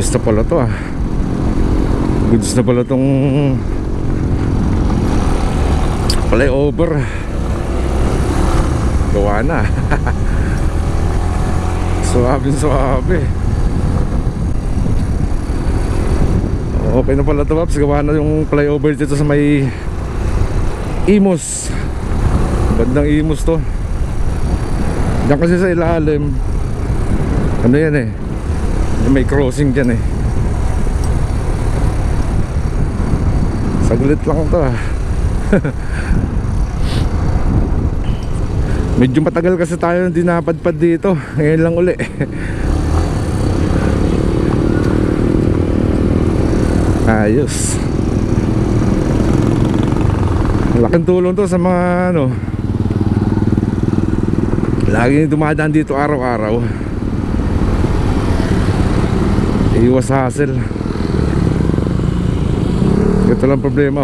Ayos na pala to ah. Goods na pala tong flyover. Gawa na. suabe suabe. Okay na pala to Paps. Gawa na yung flyover dito sa may Imos. Bandang Imos to. Diyan kasi sa ilalim. Ano yan eh. May crossing dyan eh. Saglit lang to ah. Medyo matagal kasi tayo hindi napadpad dito. Ngayon lang uli. Ayos. Laking tulong to sa mga ano. Laging dumadaan dito araw-araw. Iwas hassle. Ito lang problema.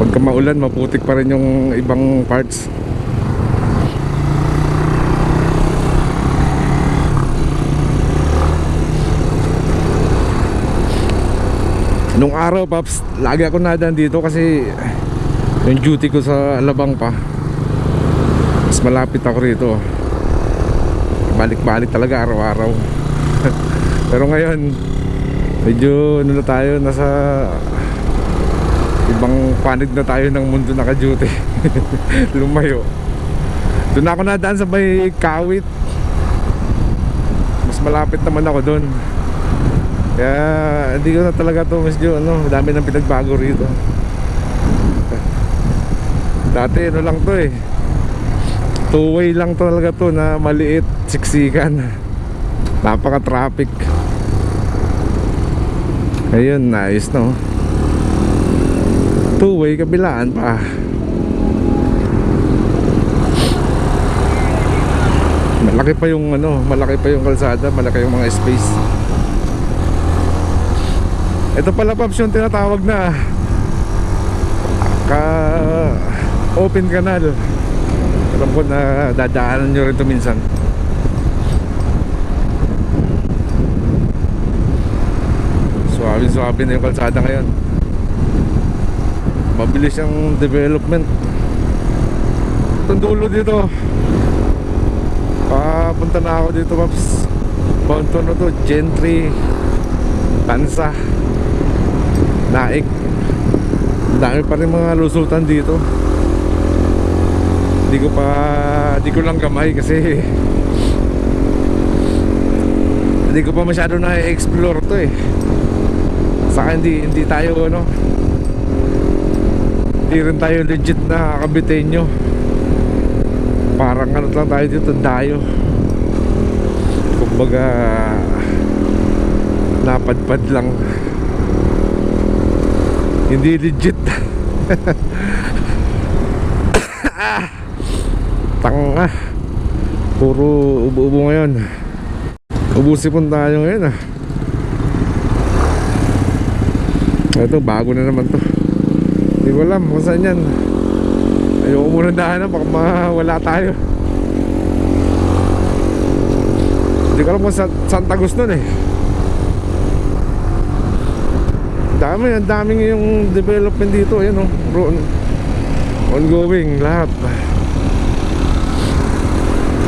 Pagka maulan, maputik pa rin yung ibang parts. Nung araw, Paps, lagi ako nadaan dito kasi yung duty ko sa Alabang pa. Mas malapit ako rito. Balik-balik talaga araw-araw. Pero ngayon, medyo ano na tayo, nasa ibang panig na tayo ng mundo naka-duty. Lumayo. Doon ako nadaan sa may kawit. Mas malapit naman ako doon. Kaya hindi ko na talaga to medyo ano, dami nang pinagbago rito. Dati ano lang to eh. Two way lang talaga to na maliit, siksikan. Napaka-traffic. Ayun, nice no. Two way kabilaan pa. Malaki pa yung ano, malaki pa yung kalsada, malaki yung mga space. Ito pala Paps yung tinatawag na ka open canal. Alam ko na dadaanan nyo rin to minsan. Suwabe suwabe na yung kalsada ngayon. Mabilis yung development. Itong dulo dito. Papunta na ako dito Paps. Ponto na to, Gentry, Tansa, Naik. Dami pa rin mga lusultan dito. Hindi ko pa, hindi ko lang gamay kasi hindi ko pa masyado na-explore to eh. Saka hindi, hindi tayo ano, hindi rin tayo legit na kabitenyo. Parang ano lang tayo dito, dayo. Kumbaga, napadpad lang. Hindi legit. ah, tanga. Puro ubo-ubo ngayon. Ubusipon tayo ngayon ah. Ito, bago na naman to. Hindi ko alam kung saan yan. Ayoko muna daanan, baka mawala tayo. Hindi ko alam kung sa Santa Cruz nun eh. Dami, ang daming yung development dito. Ayan oh, bro. Ongoing, lahat.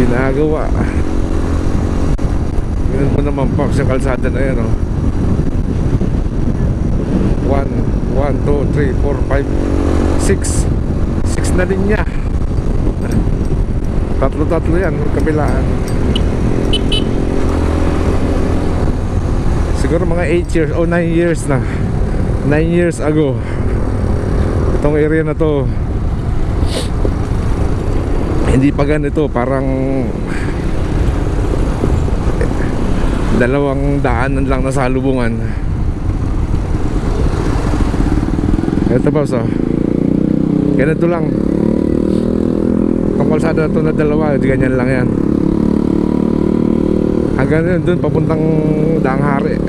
Ginagawa. Ganun mo naman pa sa kalsada na yan oh. 1, 1, 2, 3, 4, 5, 6 6 na linya Tatlo-tatlo yan Kabilaan. Siguro mga 8 years O 9 years na. 9 years ago. Itong area na to Hindi pa ganito Parang Dalawang daanan lang na Ito ba so Ganito lang. Itong kalsada to na dalawa Ganyan lang yan. Hanggang yun dun papuntang Danghari.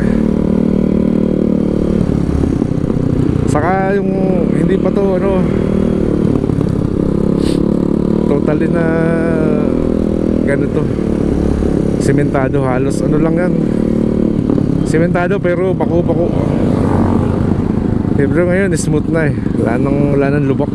Saka yung Hindi pa to ano Totally na Ganito. Sementado halos Ano lang yan. Sementado pero bako-bako. Pero ngayon smooth na eh. Wala nang, wala nang lubak.